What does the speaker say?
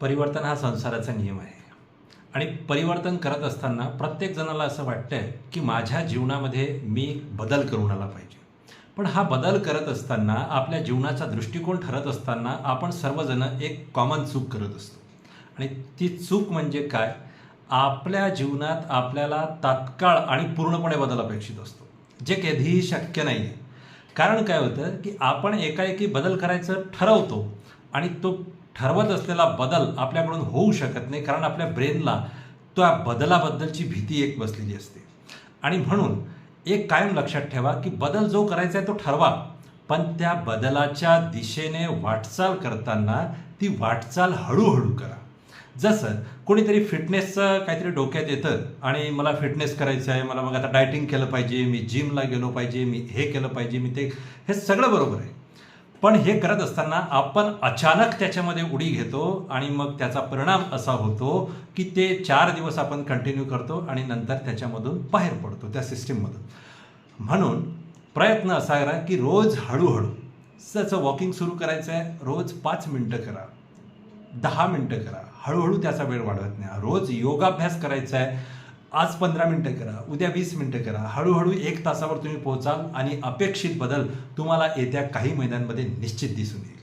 परिवर्तन हा संसाराचा नियम आहे. आणि परिवर्तन करत असताना प्रत्येक जणाला असं वाटतंय की माझ्या जीवनामध्ये मी बदल करून आला पाहिजे. पण हा बदल करत असताना आपल्या जीवनाचा दृष्टिकोन ठरत असताना आपण सर्वजण एक कॉमन चूक करत असतो. आणि ती चूक म्हणजे काय? आपल्या जीवनात आपल्याला तात्काळ आणि पूर्णपणे बदल अपेक्षित असतो. जे कधीही शक्य नाही आहे कारण काय होतं की आपण एकाएकी बदल करायचं ठरवतो आणि तो ठरवत असलेला बदल आपल्याकडून होऊ शकत नाही कारण आपल्या ब्रेनला त्या बदलाबद्दलची भीती एक बसलेली असते. आणि म्हणून एक कायम लक्षात ठेवा की बदल जो करायचा आहे तो ठरवा. पण त्या बदलाच्या दिशेने वाटचाल करताना ती वाटचाल हळूहळू करा. जसं कोणीतरी फिटनेसचं काहीतरी डोक्यात येतं आणि मला फिटनेस करायचं आहे मला मग आता डायटिंग केलं पाहिजे मी जिमला गेलो पाहिजे मी हे केलं पाहिजे मी ते हे सगळं बरोबर आहे. पण हे करत असताना आपण अचानक त्याच्यामध्ये उडी घेतो आणि मग त्याचा परिणाम असा होतो की ते चार दिवस आपण कंटिन्यू करतो आणि नंतर त्याच्यामधून बाहेर पडतो त्या सिस्टीममधून म्हणून प्रयत्न असा करा की रोज हळूहळू त्याचं वॉकिंग सुरू करायचं आहे रोज पाच मिनटं करा दहा मिनटं करा हळूहळू त्याचा वेळ वाढवत नाही. रोज योगाभ्यास करायचा आहे आज पंधरा मिनटं करा उद्या वीस मिनटं करा. हळूहळू एक तासावर तुम्ही पोहोचाल आणि अपेक्षित बदल तुम्हाला येत्या काही महिन्यांमध्ये निश्चित दिसून येईल.